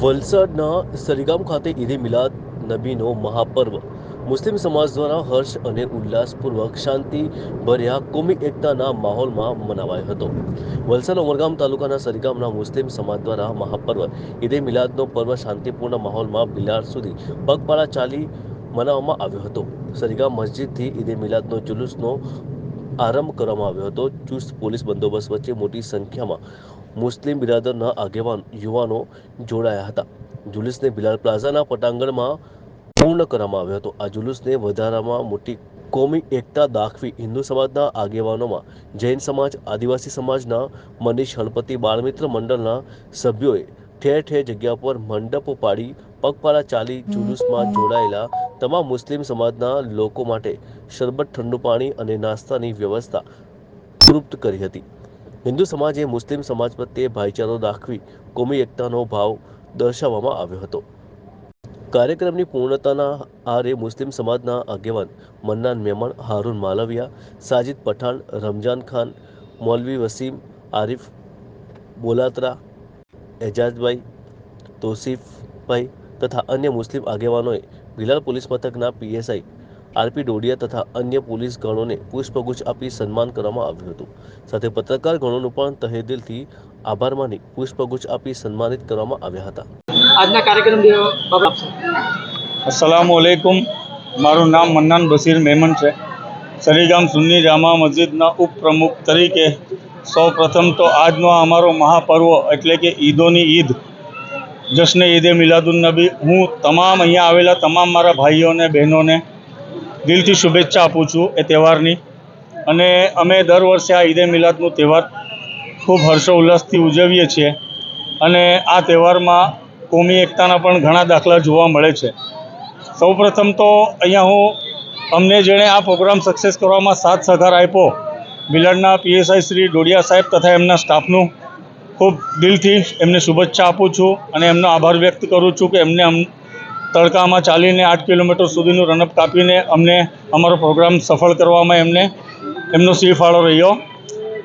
વલસાડના સરીગામ ખાતે ઈદે મિલાદ નબીનો મહાપર્વ. મુસ્લિમ સમાજ દ્વારા હર્ષ અને ઉલ્લાસપૂર્વક શાંતિ ભર્યા કોમી એકતાના માહોલમાં મનાવાયો હતો. વલસાડ ઉમરગામ તાલુકાના સરીગામના મુસ્લિમ સમાજ દ્વારા મહાપર્વ. ઈદે મિલાદનો પર્વ શાંતિપૂર્ણ માહોલમાં બિલાર સુધી પગપાળા ચાલી મનાવવામાં આવ્યો હતો. સરીગામ મસ્જિદથી ઈદે મિલાદનો જુલુસનો આરંભ કરવામાં આવ્યો હતો. ચુસ્ત પોલીસ બંદોબસ્ત વચ્ચે મોટી સંખ્યામાં મુસ્લિમ બિરાદરના આગેવાન યુવાનો જોડાયા હતા. જુલુસને બિલાલ પ્લાઝાના પટાંગણમાં પૂર્ણ કરવામાં આવ્યો હતો. આ જુલુસને વધારામાં મોટી કોમી એકતા દાખવી હિન્દુ સમાજના આગેવાનોમાં જૈન સમાજ, આદિવાસી સમાજના મનીષ હળપતિ બાળમિત્ર મંડળના સભ્યોએ ઠેર ઠેર જગ્યા પર મંડપો પાડી પગપાળા ચાલી જુલુસમાં જોડાયેલા તમામ મુસ્લિમ સમાજના લોકો માટે શરબત, ઠંડુ પાણી અને નાસ્તાની વ્યવસ્થા તૃપ્ત કરી હતી. હિન્દુ સમાજે મુસ્લિમ સમાજ પ્રત્યે ભાઈચારો દાખવી કોમી એકતાનો ભાવ દર્શાવવામાં આવ્યો હતો. કાર્યક્રમની પૂર્ણતાના આરે મુસ્લિમ સમાજના આગેવાન મન્નાન મેમણ, હારૂન માલવિયા, સાજિદ પઠાણ, રમજાન ખાન, મૌલવી વસીમ, આરિફ બોલાત્રા, એજાજભાઈ, તોસીફભાઈ તથા અન્ય મુસ્લિમ આગેવાનોએ ભિલાલ પોલીસ મથકના પીએસઆઈ આરપી ડોડિયા તથા અન્ય પોલીસ ગણોને પુષ્પગુચ્છ આપી સન્માન કરવામાં આવ્યું હતું. સાથે પત્રકાર ગણોનું પણ તહેદિલથી આભાર માની પુષ્પગુચ્છ આપી સન્માનિત કરવામાં આવ્યા હતા. આજના કાર્યક્રમ અસલામ વાલેકુમ મારું નામ મન્નાન બશીર મેમન છે. સરીગામ સુન્ની જામા મસ્જિદના ઉપપ્રમુખ તરીકે સૌ પ્રથમ તો આજનો અમારો મહાપર્વ એટલે કે ઈદોની ઈદ જશ્ન ઈદે મિલાદુન્નબી હું તમામ અહીંયા આવેલા તમામ મારા ભાઈઓને બહેનોને દિલથી શુભેચ્છા આપું છું એ તહેવારની. અને અમે દર વર્ષે આ ઈદે મિલાદનો તહેવાર ખૂબ હર્ષોલ્લાસથી ઉજવીએ છીએ. અને આ તહેવારમાં કોમી એકતાના પણ ઘણા દાખલા જોવા મળે છે. સૌપ્રથમ તો અહીંયા હું અમને જેણે આ પ્રોગ્રામ સક્સેસ કરવામાં સાથ સહકાર આપ્યો બિલાડના પીએસઆઈ શ્રી ડોડિયા સાહેબ તથા એમના સ્ટાફનું ખૂબ દિલથી એમને શુભેચ્છા આપું છું અને એમનો આભાર વ્યક્ત કરું છું કે એમને તડકામાં ચાલીને આઠ કિલોમીટર સુધીનું રનઅપ કાપીને અમને અમારો પ્રોગ્રામ સફળ કરવામાં એમને, એમનો સી ફાળો રહ્યો.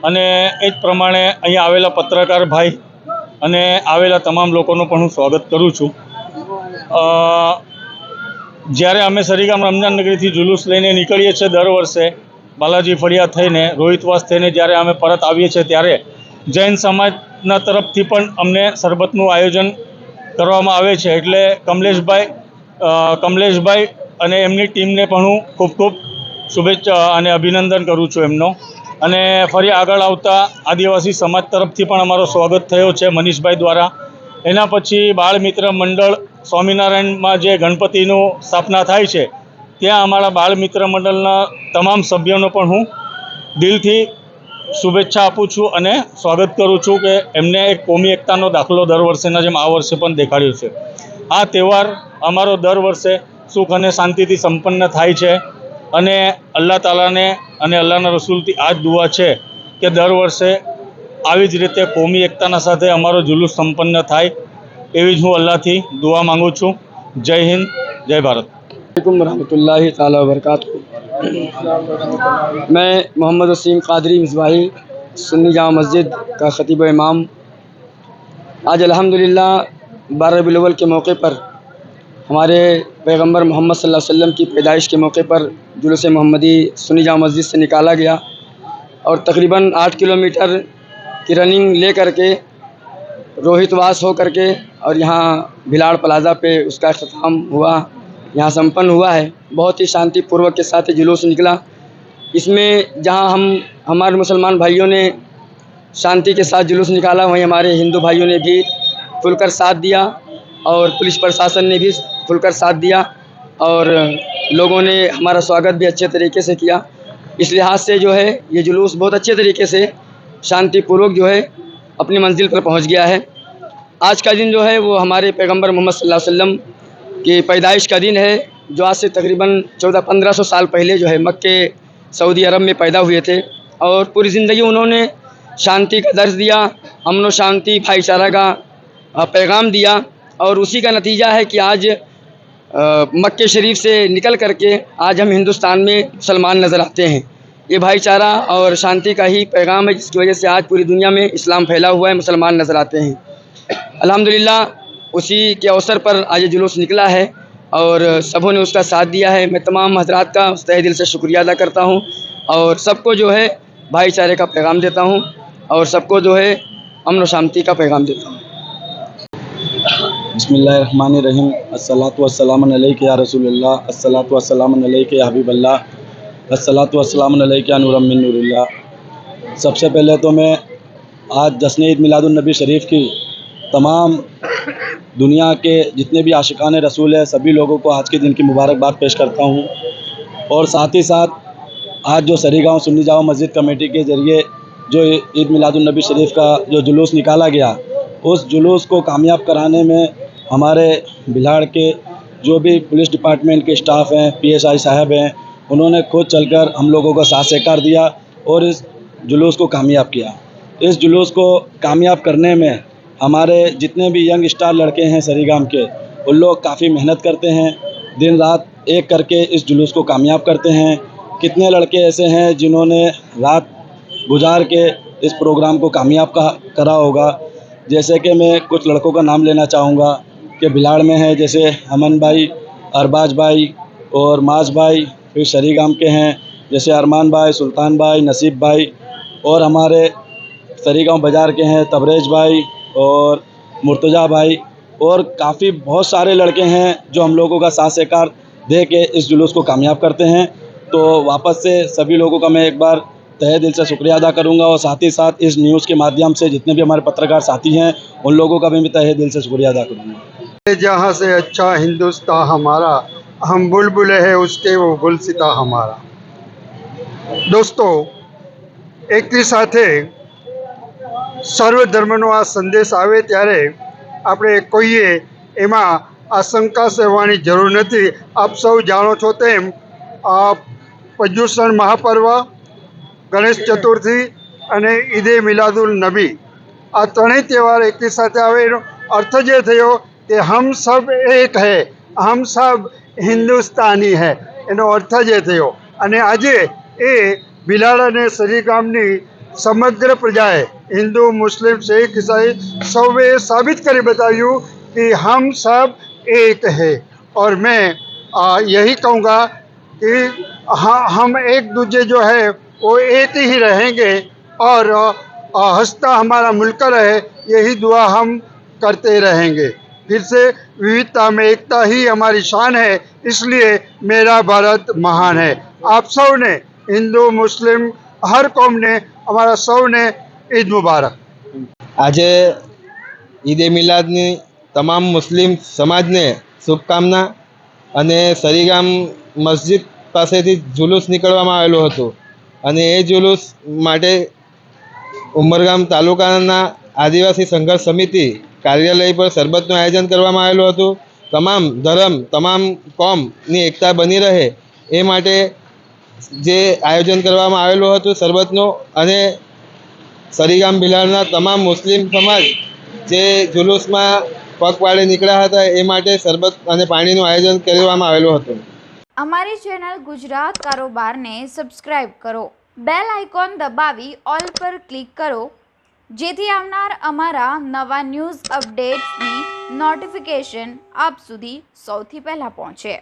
અને એ જ પ્રમાણે અહીંયા આવેલા પત્રકાર ભાઈ અને આવેલા તમામ લોકોનું પણ હું સ્વાગત કરું છું. જ્યારે અમે સરીગામ રમજાન નગરીથી જુલુસ લઈને નીકળીએ છીએ દર વર્ષે, બાલાજી ફળિયા થઈને રોહિતવાસ થઈને જ્યારે અમે પરત આવીએ છીએ ત્યારે જૈન સમાજના તરફથી પણ અમને શરબતનું આયોજન કરવામાં આવે છે એટલે કમલેશભાઈ કમલેશભાઈ અને એમની ટીમને પણ હું ખૂબ ખૂબ શુભેચ્છા અને અભિનંદન કરું છું એમનો. અને ફરી આગળ આવતા આદિવાસી સમાજ તરફથી પણ અમારો સ્વાગત થયો છે મનીષભાઈ દ્વારા. એના પછી બાળ મિત્ર મંડળ સ્વામિનારાયણમાં જે ગણપતિનું સ્થાપના થાય છે, ત્યાં અમારા બાળ મિત્ર મંડળના તમામ સભ્યોનો પણ હું દિલથી શુભેચ્છા આપું છું અને સ્વાગત કરું છું કે એમને એક કોમી એકતાનો દાખલો દર વર્ષેના જેમ આ વર્ષે પણ દેખાડ્યો છે. આ તહેવાર અમારો દર વર્ષે સુખ અને શાંતિથી સંપન્ન થાય છે અને અલ્લાહ તાલાને અને અલ્લાહના રસૂલથી આ જ દુઆ છે કે દર વર્ષે આવી જ રીતે કોમી એકતાના સાથે અમારો જુલુસ સંપન્ન થાય એવી જ હું અલ્લાહથી દુઆ માગું છું. જય હિન્દ, જય ભારત. વરહમતુલ્લાહ તાલા વરકાતું मैं मोहम्मद वसीम कादरी मिसबाही सुन्नी जामा मस्जिद का ख़तीब इमाम। आज अल्हम्दुलिल्लाह बारह रबीउल अव्वल के मौके पर हमारे पैगंबर मोहम्मद सल्लल्लाहु अलैहि वसल्लम की पैदाइश के मौके पर जुलूस मोहम्मदी सुन्नी जामा मस्जिद से निकाला गया और तकरीबन आठ किलोमीटर की रनिंग ले करके रोहितवास हो करके और यहाँ भिलाड़ प्लाज़ा पे उसका अख्ताम हुआ। यहाँ संपन्न हुआ है। बहुत ही शांतिपूर्वक के साथ जुलूस निकला। इसमें जहाँ हम, हमारे मुसलमान भाइयों ने शांति के साथ जुलूस निकाला, वहीं हमारे हिंदू भाइयों ने भी खुलकर साथ दिया और पुलिस प्रशासन ने भी खुलकर साथ दिया और लोगों ने हमारा स्वागत भी अच्छे तरीके से किया। इस लिहाज से जो है, ये जुलूस बहुत अच्छे तरीके से शांतिपूर्वक जो है, अपनी मंजिल पर पहुँच गया है। आज का दिन जो है, वो हमारे पैगंबर मोहम्मद सल्लल्लाहु अलैहि वसल्लम की पैदाइश का दिन है, जो आज से तकरीबन चौदह पंद्रह सौ साल पहले जो है मक्के, सऊदी अरब में पैदा हुए थे। और पूरी ज़िंदगी उन्होंने शांति का दर्ज दिया, अमन शांति, भाईचारा का पैगाम दिया। और उसी का नतीजा है कि आज मक्के शरीफ से निकल करके आज हम हिंदुस्तान में मुसलमान नज़र आते हैं। ये भाईचारा और शांति का ही पैगाम है, जिसकी वजह से आज पूरी दुनिया में इस्लाम फैला हुआ है, मुसलमान नज़र आते हैं। अल्हम्दुलिल्लाह उसी के अवसर पर आज जुलूस निकला है और सबों ने उसका साथ दिया है। मैं तमाम हजरात का तहे दिल से शुक्रिया अदा करता हूँ और सबको जो है भाईचारे का पैगाम देता हूँ और सबको जो है अमन शांति का पैगाम देता हूँ। बसमीम अस्सलातु वस्सलाम अलैका या रसूलुल्लाह। अस्सलातु वस्सलाम अलैका या हबीबल्लाह। अस्सलातु वस्सलाम अलैका या नूरम सबसे पहले तो मैं आज जश्न ईद मिलादुलनबी शरीफ की तमाम दुनिया के जितने भी आशिकान रसूल हैं, सभी लोगों को आज के दिन की मुबारकबाद पेश करता हूँ। और साथ ही साथ, आज जो सरी गाँव सुन्नी जाओ मस्जिद कमेटी के ज़रिए जो ईद मिलादुलनबी शरीफ का जो जुलूस निकाला गया, उस जुलूस को कामयाब कराने में हमारे बिलाड़ के जो भी पुलिस डिपार्टमेंट के स्टाफ हैं, पीएसआई साहब हैं, उन्होंने खुद चलकर हम लोगों का साथ सहकार दिया और इस जुलूस को कामयाब किया। इस जुलूस को कामयाब करने में हमारे जितने भी यंग स्टार लड़के हैं सरीगाम के, उन लोग काफ़ी मेहनत करते हैं, दिन रात एक करके इस जुलूस को कामयाब करते हैं। कितने लड़के ऐसे हैं जिन्होंने रात गुजार के इस प्रोग्राम को कामयाब करा होगा। जैसे कि मैं कुछ लड़कों का नाम लेना चाहूँगा, कि बिलाड़ में है, जैसे अमन भाई, अरबाज भाई और माज भाई, फिर शरीगाम के हैं, जैसे अरमान भाई, सुल्तान भाई, नसीब भाई और हमारे सरीगांव बाज़ार के हैं तबरेज भाई और मुर्तज़ा भाई और काफ़ी बहुत सारे लड़के हैं जो हम लोगों का साथ सहकार दे के इस जुलूस को कामयाब करते हैं। तो वापस से सभी लोगों का मैं एक बार तहे दिल से शुक्रिया अदा करूँगा और साथ ही साथ इस न्यूज़ के माध्यम से जितने भी हमारे पत्रकार साथी हैं, उन लोगों का भी मैं तहे दिल से शुक्रिया अदा करूँगा। जहाँ से अच्छा हिंदुस्तान हमारा, हम बुलबुल है, उसके वो गुलसिता हमारा। दोस्तों, एक साथ સર્વ ધર્મનો આ સંદેશ આવે ત્યારે આપણે કોઈએ એમાં આશંકા સેવાની જરૂર નથી. આપ સૌ જાણો છો તેમ, આ પર્યુષણ મહાપર્વ, ગણેશ ચતુર્થી અને ઈદે મિલાદુલ નબી. આ ત્રણેય તહેવાર એકની સાથે આવે એનો અર્થ જે થયો કે હમ સબ એક હૈ, હમ સબ હિન્દુસ્તાની હૈ. એનો અર્થ જે થયો? અને આજે એ બિલાડ અને સરી ગામની સમગ્ર પ્રજાએ હિન્દુ મુસ્લિમ શીખ ઈસાઈ સૌએ સાબિત કરી બતાવ્યું कि हम सब एक है और मैं आ, यही कहूँगा कि हाँ हम एक दूसरे जो है वो एक ही रहेंगे और आ, हंसता हमारा मुल्क रहे यही दुआ हम करते रहेंगे फिर से विविधता में एकता ही हमारी शान है इसलिए मेरा भारत महान है आप सब ने हिंदू मुस्लिम હર કોમને, અમારા સૌને ઈદ મુબારક. આજે ઈદ એ મિલાદની તમામ મુસ્લિમ સમાજને શુભકામના અને સરીગામ મસ્જિદ પાસેથી જુલુસ નીકળવામાં આવેલો હતો. અને એ જુલુસ માટે ઉમરગામ તાલુકાના આદિવાસી સંઘર્ષ સમિતિ કાર્યાલય પર શરબતનું આયોજન કરવામાં આવેલું હતું. તમામ ધર્મ, તમામ કોમની એકતા બની રહે એ માટે જે આયોજન કરવામાં આવેલું હતું સરબતનું અને સરીગામ ભિલાડના તમામ મુસ્લિમ સમાજ જે જુલુસમાં પગપાળે નીકળ્યા હતા એ માટે સરબત અને પાણીનું આયોજન કરવામાં આવેલું હતું. અમારી ચેનલ ગુજરાત કારોબારને સબસ્ક્રાઇબ કરો, બેલ આઇકોન દબાવી ઓલ પર ક્લિક કરો, જેથી આવનાર અમારા નવા ન્યૂઝ અપડેટ્સની નોટિફિકેશન આપ સુધી સૌથી પહેલાં પહોંચે.